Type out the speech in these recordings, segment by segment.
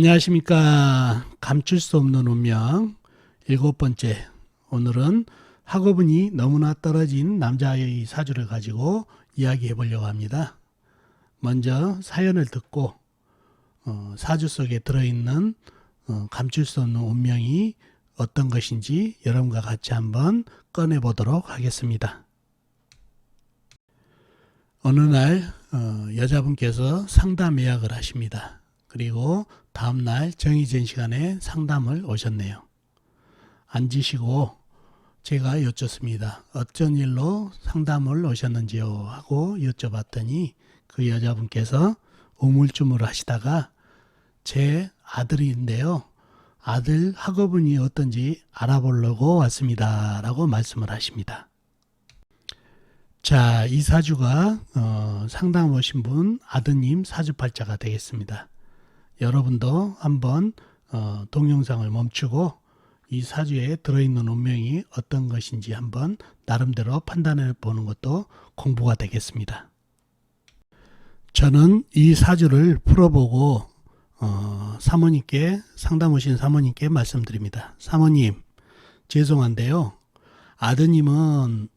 안녕하십니까. 감출 수 없는 운명 일곱 번째. 오늘은 학업운이 너무나 떨어진 남자의 사주를 가지고 이야기해 보려고 합니다. 먼저 사연을 듣고 어, 사주 속에 들어있는 어, 감출 수 없는 운명이 어떤 것인지 여러분과 같이 한번 꺼내 보도록 하겠습니다. 어느 날 어, 여자분께서 상담 예약을 하십니다. 그리고 다음 날 정해진 시간에 상담을 오셨네요. 앉으시고 제가 여쭙습니다. 어쩐 일로 상담을 오셨는지요? 하고 여쭤봤더니 그 여자분께서 우물쭈물 하시다가 제 아들인데요. 아들 학업운이 어떤지 알아보려고 왔습니다. 라고 말씀을 하십니다. 자, 이 사주가 어, 상담 오신 분 아드님 사주팔자가 되겠습니다. 여러분도 한번 어, 동영상을 멈추고 이 사주에 들어있는 운명이 어떤 것인지 한번 나름대로 판단해 보는 것도 공부가 되겠습니다. 저는 이 사주를 풀어보고 어, 사모님께 상담 오신 사모님께 말씀드립니다. 사모님 죄송한데요. 아드님은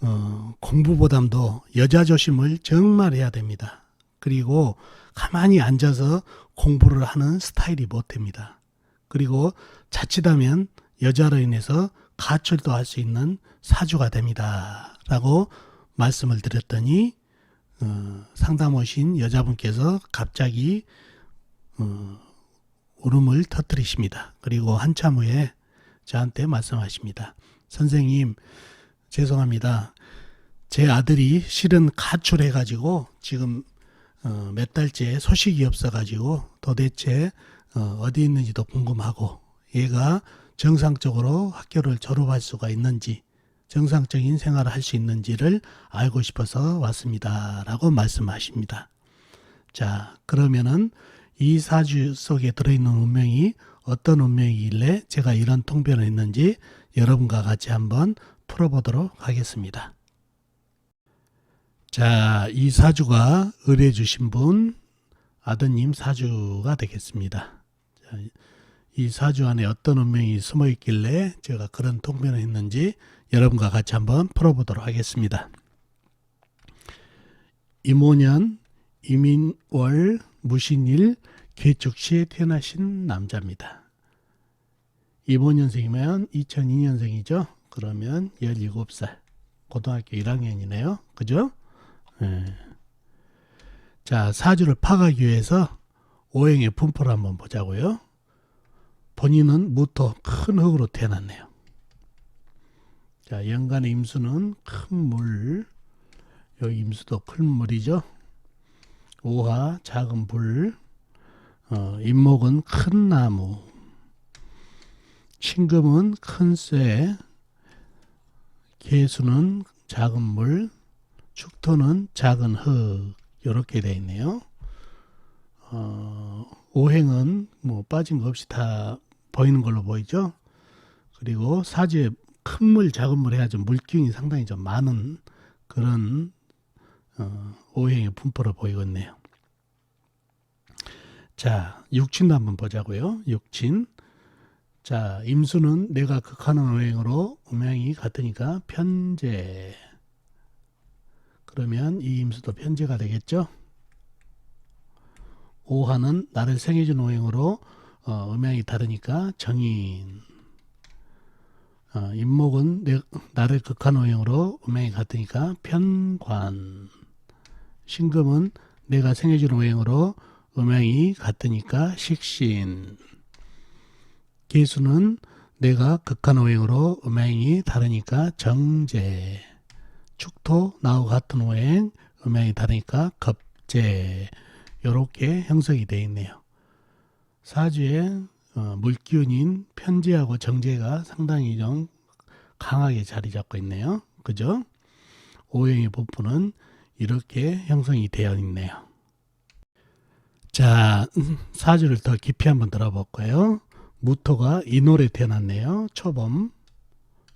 어, 공부 보담도 여자 조심을 정말 해야 됩니다. 그리고 가만히 앉아서 공부를 하는 스타일이 못 됩니다. 그리고 자칫하면 여자로 인해서 가출도 할 수 있는 사주가 됩니다. 라고 말씀을 드렸더니 어, 상담 오신 여자분께서 갑자기 어, 울음을 터뜨리십니다. 그리고 한참 후에 저한테 말씀하십니다. 선생님, 죄송합니다. 제 아들이 실은 가출해가지고 지금 어, 몇 달째 소식이 없어가지고 도대체 어, 어디 있는지도 궁금하고 얘가 정상적으로 학교를 졸업할 수가 있는지 정상적인 생활을 할 수 있는지를 알고 싶어서 왔습니다. 라고 말씀하십니다. 자, 그러면은 이 사주 속에 들어있는 운명이 어떤 운명이길래 제가 이런 통변을 했는지 여러분과 같이 한번 풀어보도록 하겠습니다. 자, 이 사주가 의뢰 주신 분 아드님 사주가 되겠습니다. 자, 이 사주 안에 어떤 운명이 숨어 있길래 제가 그런 통변을 했는지 여러분과 같이 한번 풀어보도록 하겠습니다. 이모년 이민월 무신일 개축시에 태어나신 남자입니다. 이모년생이면 2002년생이죠. 그러면 17살. 고등학교 1학년이네요. 그죠? 예. 자, 사주를 파가기 위해서 오행의 분포를 한번 보자고요. 본인은 무토 큰 흙으로 태어났네요. 자, 연간의 임수는 큰 물, 여기 임수도 큰 물이죠. 오화 작은 불, 어, 임목은 큰 나무, 신금은 큰 쇠, 개수는 작은 물, 축토는 작은 흙 이렇게 되어 있네요. 어, 오행은 뭐 빠진 거 없이 다 보이는 걸로 보이죠. 그리고 사주에 큰 물, 작은 물 해야지 물기운이 상당히 좀 많은 그런 어, 오행의 분포로 보이겠네요. 자, 육친도 한번 보자고요. 육친. 자, 임수는 내가 극하는 오행으로 음양이 같으니까 편제. 그러면 이 임수도 편제가 되겠죠. 오하는 나를 생해준 오행으로 어, 음양이 다르니까 정인. 어, 임목은 내, 나를 극한 오행으로 음양이 같으니까 편관. 신금은 내가 생해준 오행으로 음양이 같으니까 식신. 개수는 내가 극한 오행으로 음양이 다르니까 정제. 축토 나하고 같은 오행 음양이 다르니까 겁제. 요렇게 형성이 되어 있네요. 사주에 어, 물기운인 편제하고 정제가 상당히 좀 강하게 자리 잡고 있네요. 그죠? 오행의 분포는 이렇게 형성이 되어 있네요. 자, 사주를 더 깊이 한번 들어볼까요? 무토가 이 노래 태어났네요. 초범.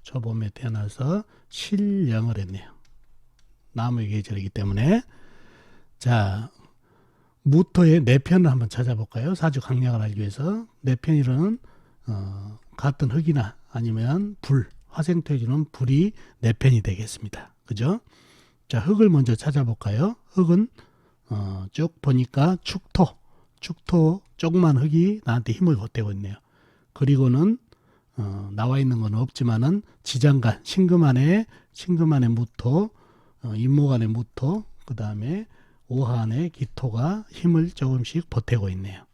초범에 태어나서 실령을 했네요. 나무의 계절이기 때문에. 자, 무토의 네 편을 한번 찾아볼까요? 사주 강약을 알기 위해서 네 편이라는 어, 같은 흙이나 아니면 불 화생토해주는 불이 네 편이 되겠습니다. 그죠? 자 흙을 먼저 찾아볼까요? 흙은 어, 쭉 보니까 축토 축토 조그만 흙이 나한테 힘을 보태고 있네요. 그리고는 어, 나와 있는 건 없지만은 지장간 신금 안에 신금 안에 무토 어, 안에 무토 그 다음에 안에 기토가 힘을 조금씩 보태고 있네요.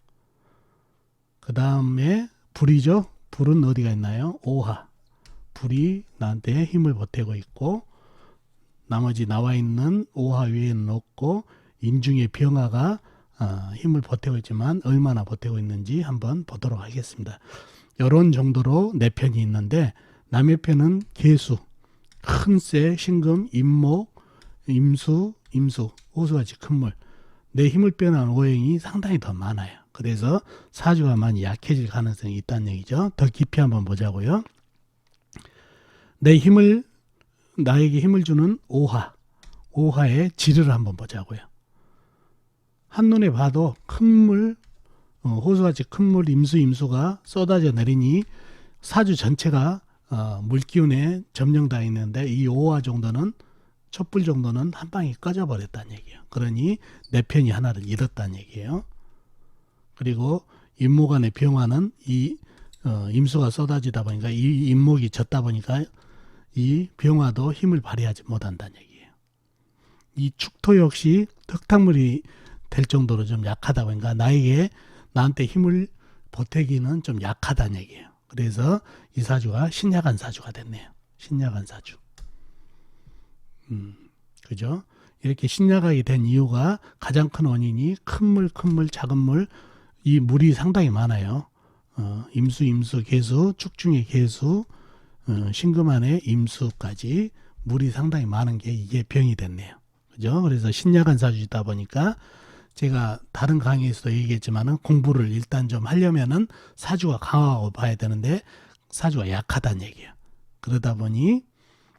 그 다음에 불이죠. 불은 어디가 있나요? 오하 불이 나한테 힘을 보태고 있고 나머지 나와 있는 오하 위에는 없고 인중의 병화가 어, 힘을 보태고 있지만 얼마나 보태고 있는지 한번 보도록 하겠습니다. 이런 정도로 네 편이 있는데 남의 편은 개수, 큰새, 신금, 임목, 임수, 임수, 호수같이 큰 물. 내 힘을 빼는 오행이 상당히 더 많아요. 그래서 사주가 많이 약해질 가능성이 있다는 얘기죠. 더 깊이 한번 보자고요. 내 힘을 나에게 힘을 주는 오화, 오화의 질을 한번 보자고요. 한눈에 봐도 큰 물, 어, 호수같이 큰 물 임수 임수가 쏟아져 내리니 사주 전체가 어, 물기운에 점령되어 있는데 이 5화 정도는 촛불 정도는 한 방에 꺼져 버렸다는 얘기예요. 그러니 내 편이 하나를 잃었다는 얘기예요. 그리고 임목안의 병화는 이 어, 임수가 쏟아지다 보니까 이 임목이 졌다 보니까 이 병화도 힘을 발휘하지 못한다는 얘기예요. 이 축토 역시 흙탕물이 될 정도로 좀 약하다 보니까 나에게 나한테 힘을 보태기는 좀 약하다는 얘기예요. 그래서 이 사주가 신약한 사주가 됐네요. 신약한 사주. 음, 그죠? 이렇게 신약하게 된 이유가 가장 큰 원인이 큰 물, 큰 물, 작은 물, 이 물이 상당히 많아요. 어, 임수, 임수, 개수, 축중의 개수, 어, 신금안의 임수까지 물이 상당히 많은 게 이게 병이 됐네요. 그죠? 그래서 신약한 사주이다 보니까 제가 다른 강의에서도 얘기했지만은 공부를 일단 좀 하려면은 사주가 강하고 봐야 되는데 사주가 약하다는 얘기예요. 그러다 보니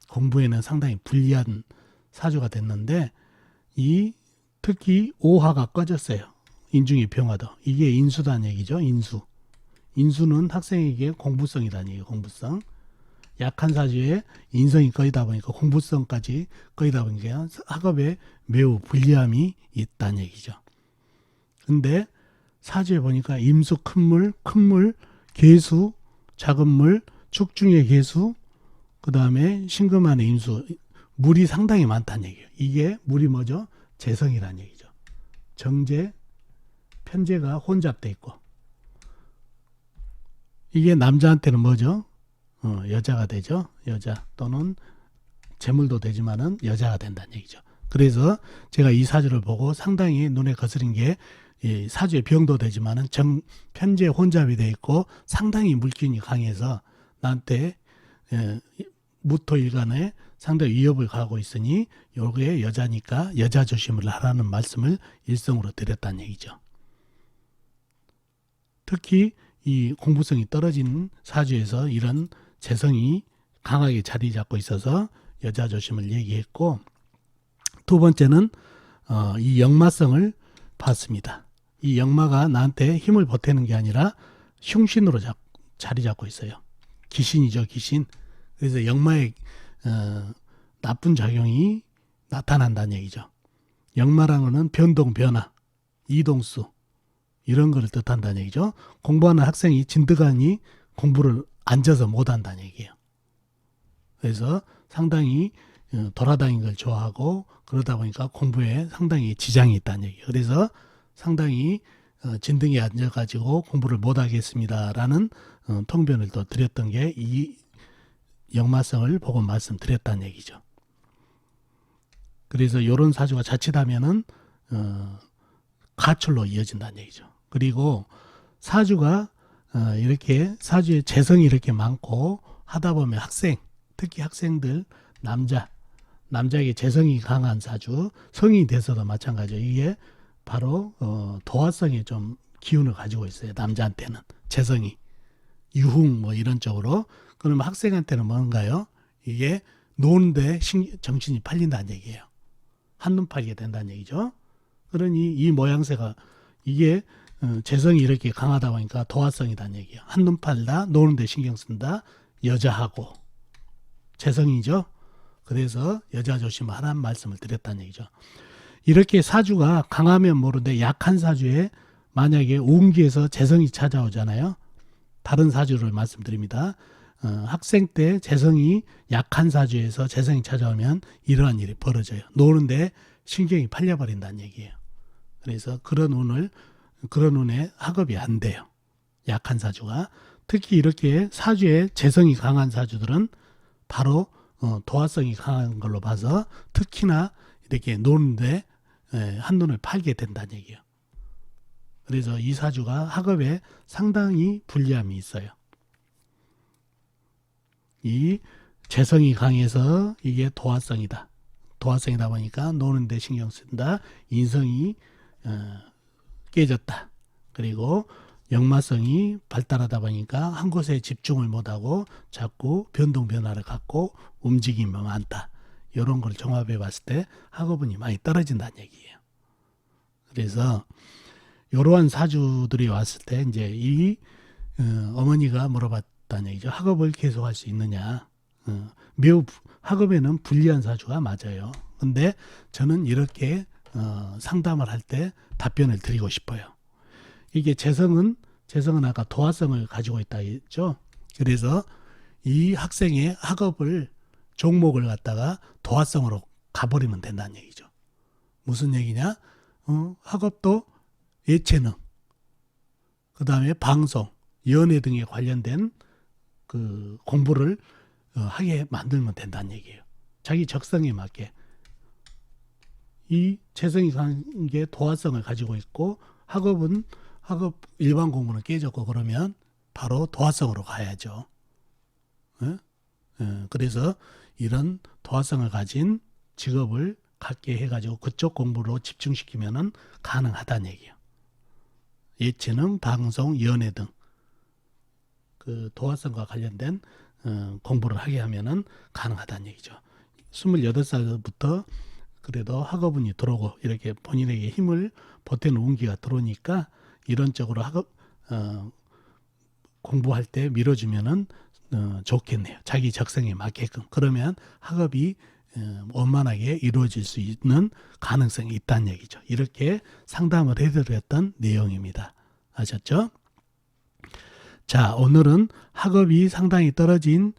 공부에는 상당히 불리한 사주가 됐는데 이 특히 오화가 꺼졌어요. 인중의 병화도 이게 인수다는 얘기죠. 인수. 인수는 학생에게 공부성이라는 얘기예요. 공부성. 약한 사주에 인성이 꺼이다 보니까 공부성까지 꺼이다 보니까 학업에 매우 불리함이 있다는 얘기죠. 근데 사주에 보니까 임수 큰 물, 큰 물, 개수, 작은 물, 축중의 개수, 그 다음에 신금안의 임수, 물이 상당히 많다는 얘기예요. 이게 물이 뭐죠? 재성이라는 얘기죠. 정제, 편제가 혼잡돼 있고. 이게 남자한테는 뭐죠? 어, 여자가 되죠. 여자 또는 재물도 되지만은 여자가 된다는 얘기죠. 그래서 제가 이 사주를 보고 상당히 눈에 거스린 게 이 사주의 병도 되지만은 정 편제 혼잡이 돼 있고 상당히 물기운이 강해서 나한테 예, 무토일간에 상당히 위협을 가하고 있으니 요게 여자니까 여자 조심을 하라는 말씀을 일성으로 드렸다는 얘기죠. 특히 이 공부성이 떨어진 사주에서 이런 재성이 강하게 자리 잡고 있어서 여자 조심을 얘기했고 두 번째는 어, 이 역마성을 봤습니다. 이 역마가 나한테 힘을 보태는 게 아니라 흉신으로 잡, 자리 잡고 있어요. 귀신이죠, 귀신. 그래서 역마의 어, 나쁜 작용이 나타난다는 얘기죠. 역마라는 것은 변동, 변화, 이동수 이런 거를 뜻한다는 얘기죠. 공부하는 학생이 진득하니 공부를 앉아서 못 한다는 얘기예요. 그래서 상당히 어, 돌아다니는 걸 좋아하고 그러다 보니까 공부에 상당히 지장이 있다는 얘기예요. 그래서 상당히 어, 진등에 앉아가지고 공부를 못하겠습니다라는 어, 통변을 또 드렸던 게 이 역마성을 보고 말씀드렸다는 얘기죠. 그래서 이런 사주가 자칫하면은 어, 가출로 이어진다는 얘기죠. 그리고 사주가 어, 이렇게 사주에 재성이 이렇게 많고 하다 보면 학생, 특히 학생들 남자, 남자에게 재성이 강한 사주, 성이 돼서도 마찬가지예요. 이게 바로 어, 도화성의 좀 기운을 가지고 있어요. 남자한테는 재성이 유흥 뭐 이런 쪽으로. 그러면 학생한테는 뭔가요? 이게 노는데 신, 정신이 팔린다는 얘기예요. 한눈 팔게 된다는 얘기죠. 그러니 이 모양새가 이게 어, 재성이 이렇게 강하다 보니까 도화성이다는 얘기예요. 한눈 팔다, 노는데 신경 쓴다, 여자하고 재성이죠. 그래서 여자 조심하라는 말씀을 드렸다는 얘기죠. 이렇게 사주가 강하면 모르는데 약한 사주에 만약에 운기에서 재성이 찾아오잖아요. 다른 사주를 말씀드립니다. 어, 학생 때 재성이 약한 사주에서 재성이 찾아오면 이러한 일이 벌어져요. 노는데 신경이 팔려버린다는 얘기예요. 그래서 그런 운을 그런 운에 학업이 안 돼요. 약한 사주가 특히 이렇게 사주에 재성이 강한 사주들은 바로 어, 도화성이 강한 걸로 봐서 특히나 이렇게 노는데 에, 한눈을 팔게 된다는 얘기예요. 그래서 이 사주가 학업에 상당히 불리함이 있어요. 이 재성이 강해서 이게 도화성이다. 도화성이다 보니까 노는데 신경 쓴다. 인성이 어, 깨졌다. 그리고 역마성이 발달하다 보니까 한 곳에 집중을 못하고 자꾸 변동 변화를 갖고 움직임이 많다. 이런 걸 종합해 봤을 때 학업운이 많이 떨어진다는 얘기예요. 그래서 이러한 사주들이 왔을 때 이제 이 어, 어머니가 물어봤다는 얘기죠. 학업을 계속할 수 있느냐. 어, 매우 부- 학업에는 불리한 사주가 맞아요. 근데 저는 이렇게 어, 상담을 할 때 답변을 드리고 싶어요. 이게 재성은 재성은 아까 도화성을 가지고 있다 했죠. 그래서 이 학생의 학업을 종목을 갖다가 도화성으로 가버리면 된다는 얘기죠. 무슨 얘기냐? 어, 학업도 예체능, 그 다음에 방송, 연애 등에 관련된 그 공부를 어, 하게 만들면 된다는 얘기예요. 자기 적성에 맞게 이 재성이 강한 게 도화성을 가지고 있고 학업은 학업 일반 공부는 깨졌고 그러면 바로 도화성으로 가야죠. 예? 예, 그래서 이런 도화성을 가진 직업을 갖게 해가지고 그쪽 공부로 집중시키면은 가능하다는 얘기예요. 예체능, 방송, 연애 등 그 도화성과 관련된 어, 공부를 하게 하면은 가능하다는 얘기죠. 28살부터 그래도 학업운이 들어오고 이렇게 본인에게 힘을 보태는 운기가 들어오니까 이런 쪽으로 학업 어, 공부할 때 밀어주면은 어, 좋겠네요. 자기 적성에 맞게끔 그러면 학업이 어, 원만하게 이루어질 수 있는 가능성이 있다는 얘기죠. 이렇게 상담을 해드렸던 내용입니다. 아셨죠? 자, 오늘은 학업이 상당히 떨어진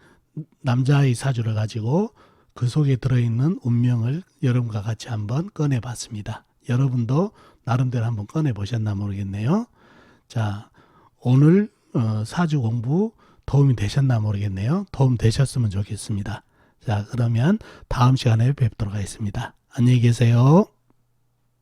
남자의 사주를 가지고 그 속에 들어있는 운명을 여러분과 같이 한번 꺼내봤습니다. 여러분도 나름대로 한번 꺼내보셨나 모르겠네요. 자, 오늘 어, 사주 공부 도움이 되셨나 모르겠네요. 도움 되셨으면 좋겠습니다. 자, 그러면 다음 시간에 뵙도록 하겠습니다. 안녕히 계세요.